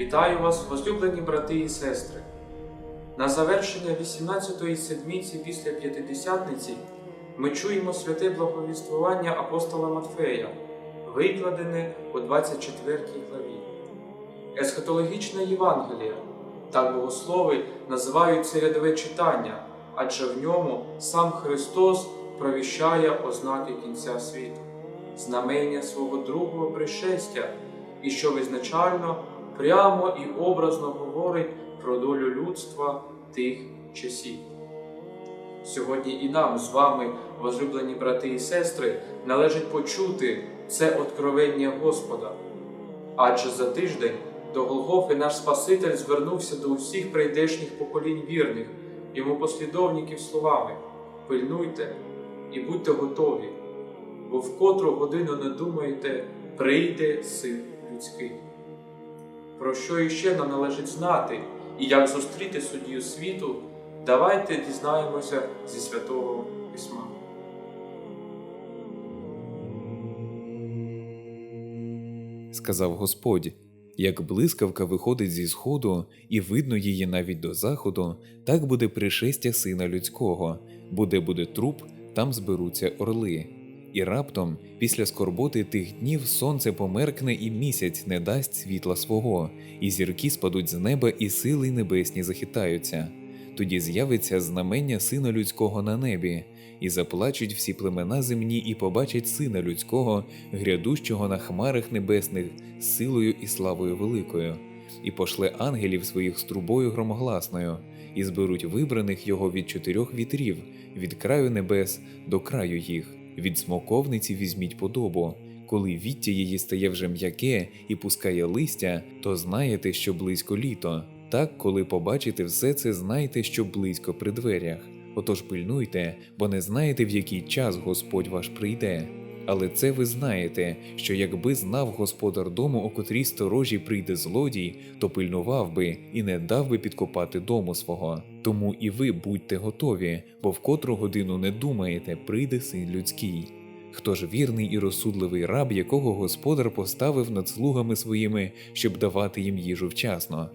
Вітаю вас, возлюблені брати і сестри. На завершення 18-ї седмиці після П'ятидесятниці ми чуємо святе благовіствування апостола Матфея, викладене у 24 главі. Есхатологічне Євангеліє, так богослови називають це рядове читання, адже в ньому сам Христос провіщає ознаки кінця світу, знамення свого другого пришестя, і що визначально прямо і образно говорить про долю людства тих часів. Сьогодні і нам з вами, возлюблені брати і сестри, належить почути це откровення Господа. Адже за тиждень до Голгофи наш Спаситель звернувся до усіх прийдешніх поколінь вірних, йому послідовників словами: пильнуйте і будьте готові, бо в котру годину не думаєте, прийде син людський. Про що іще нам належить знати і як зустріти суддю світу, давайте дізнаємося зі святого письма. сказав Господь. Як блискавка виходить зі сходу, і видно її навіть до заходу, так буде пришестя сина людського, буде буде труп, там зберуться орли. І раптом, після скорботи тих днів, сонце померкне і місяць не дасть світла свого, і зірки спадуть з неба, і сили небесні захитаються. Тоді з'явиться знамення сина людського на небі, і заплачуть всі племена земні, і побачать сина людського, грядущого на хмарах небесних силою і славою великою, і пошле ангелів своїх з трубою громогласною, і зберуть вибраних його від чотирьох вітрів, від краю небес до краю їх. Від смоковниці візьміть подобу. Коли віття її стає вже м'яке і пускає листя, то знаєте, що близько літо. Так, коли побачите все це, знайте, що близько при дверях. Отож пильнуйте, бо не знаєте, в який час Господь ваш прийде. Але це ви знаєте, що якби знав господар дому, о котрій сторожі прийде злодій, то пильнував би і не дав би підкопати дому свого. Тому і ви будьте готові, бо в котру годину не думаєте, прийде син людський. Хто ж вірний і розсудливий раб, якого господар поставив над слугами своїми, щоб давати їм їжу вчасно?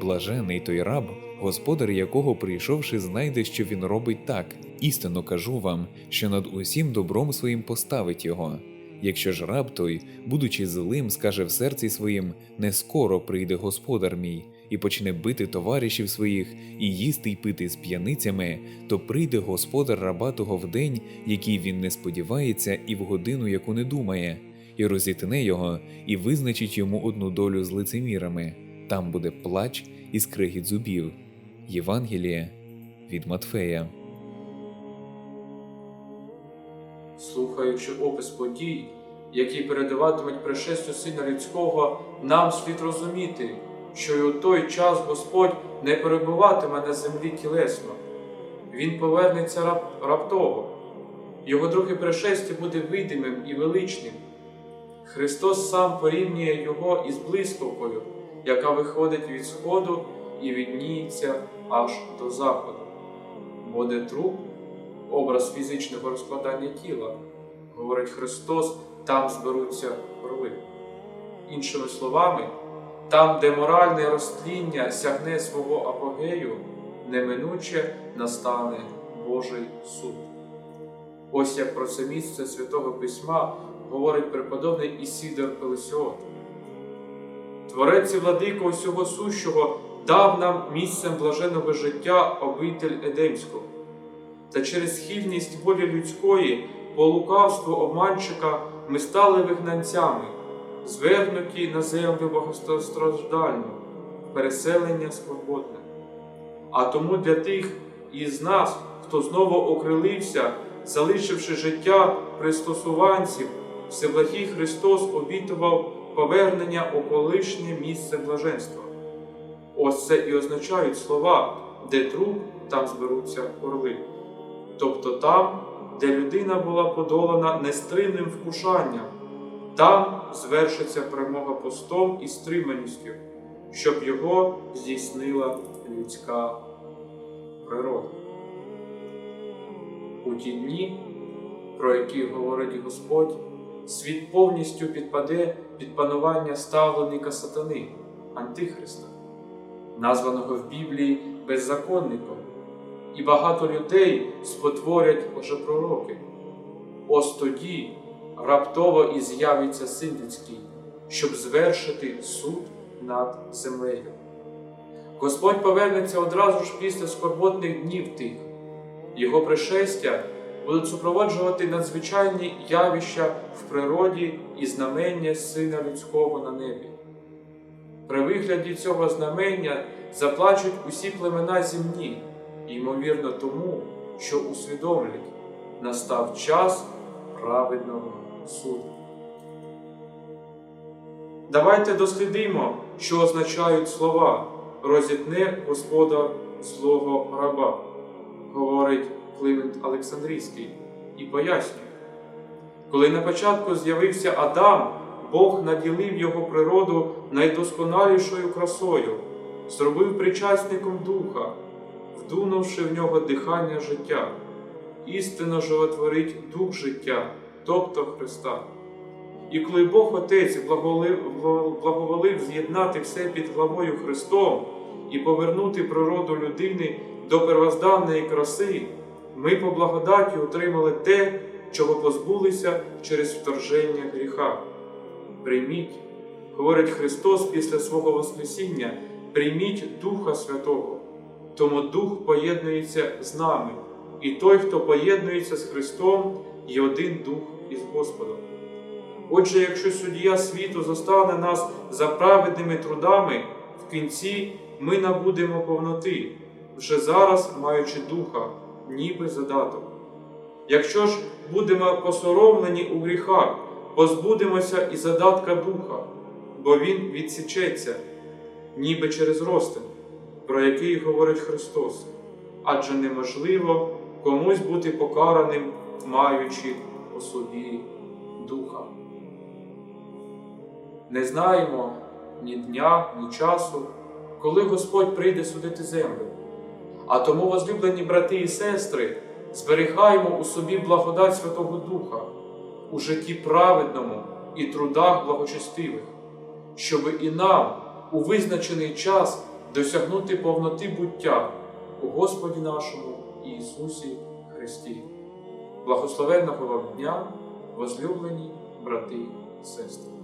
Блажений той раб, господар якого, прийшовши, знайде, що він робить так. Істинно кажу вам, що над усім добром своїм поставить його. Якщо ж раб той, будучи злим, скаже в серці своїм: не скоро прийде господар мій, і почне бити товаришів своїх, і їсти й пити з п'яницями, то прийде господар раба того в день, який він не сподівається, і в годину, яку не думає, і розітне його, і визначить йому одну долю з лицемірами. Там буде плач і скригіт зубів. Євангеліє від Матфея. Слухаючи опис подій, які передаватимуть пришестю Сина Людського, нам слід розуміти, що й у той час Господь не перебуватиме на землі тілесно. Він повернеться рап раптово. Його друге пришестя буде видимим і величним. Христос сам порівнює його із блискавкою, яка виходить від сходу і відніється аж до заходу. Бо де труп, образ фізичного розкладання тіла, говорить Христос, там зберуться орли. Іншими словами, там, де моральне розтління сягне свого апогею, неминуче настане Божий суд. Ось як про це місце Святого Письма говорить преподобний Ісідор Пелесіот. Творець і владико усього сущого дав нам місцем блаженого життя обитель Едемську. Та через схильність волі людської, по лукавству обманщика ми стали вигнанцями, звернуті на землю багатостраждальну, переселення скорботне. А тому для тих із нас, хто знову окрилився, залишивши життя пристосуванців, Всеблагий Христос обітував повернення у колишнє місце блаженства. Ось це і означають слова, де труп, там зберуться орли. Тобто там, де людина була подолана нестримним вкушанням, там звершиться перемога постом і стриманістю, щоб його здійснила людська природа. У ті дні, про які говорить Господь, світ повністю підпаде під панування ставленика сатани, Антихриста, названого в Біблії беззаконником, і багато людей спотворять лжепророки. Ось тоді раптово і з'явиться син людський, щоб звершити суд над землею. Господь повернеться одразу ж після скорботних днів тих. Його пришестя будуть супроводжувати надзвичайні явища в природі і знамення Сина Людського на небі. При вигляді цього знамення заплачуть усі племена земні, ймовірно тому, що усвідомлять, настав час праведного суду. Давайте дослідимо, що означають слова розітне Господа злого раба, говорить Климент Олександрійський і пояснює. Коли на початку з'явився Адам, Бог наділив його природу найдосконалішою красою, зробив причасником духа, вдунувши в нього дихання життя, істинно животворить дух життя, тобто Христа. І коли Бог Отець благоволив з'єднати все під главою Христом і повернути природу людини до первозданної краси, ми по благодаті отримали те, чого позбулися через вторження гріха. Прийміть, говорить Христос після свого Воскресіння, прийміть Духа Святого, тому Дух поєднується з нами, і той, хто поєднується з Христом, є один Дух із Господом. Отже, якщо суддя світу застане нас за праведними трудами, в кінці ми набудемо повноти, вже зараз маючи духа, ніби задаток. Якщо ж будемо посоромлені у гріхах, позбудемося і задатка духа, бо він відсічеться, ніби через розтин, про який говорить Христос, адже неможливо комусь бути покараним, маючи у собі духа. Не знаємо ні дня, ні часу, коли Господь прийде судити землю. А тому, возлюблені брати і сестри, зберігаємо у собі благодать Святого Духа у житті праведному і трудах благочестивих, щоби і нам у визначений час досягнути повноти буття у Господі нашому Ісусі Христі. Благословенного вам дня, возлюблені брати і сестри!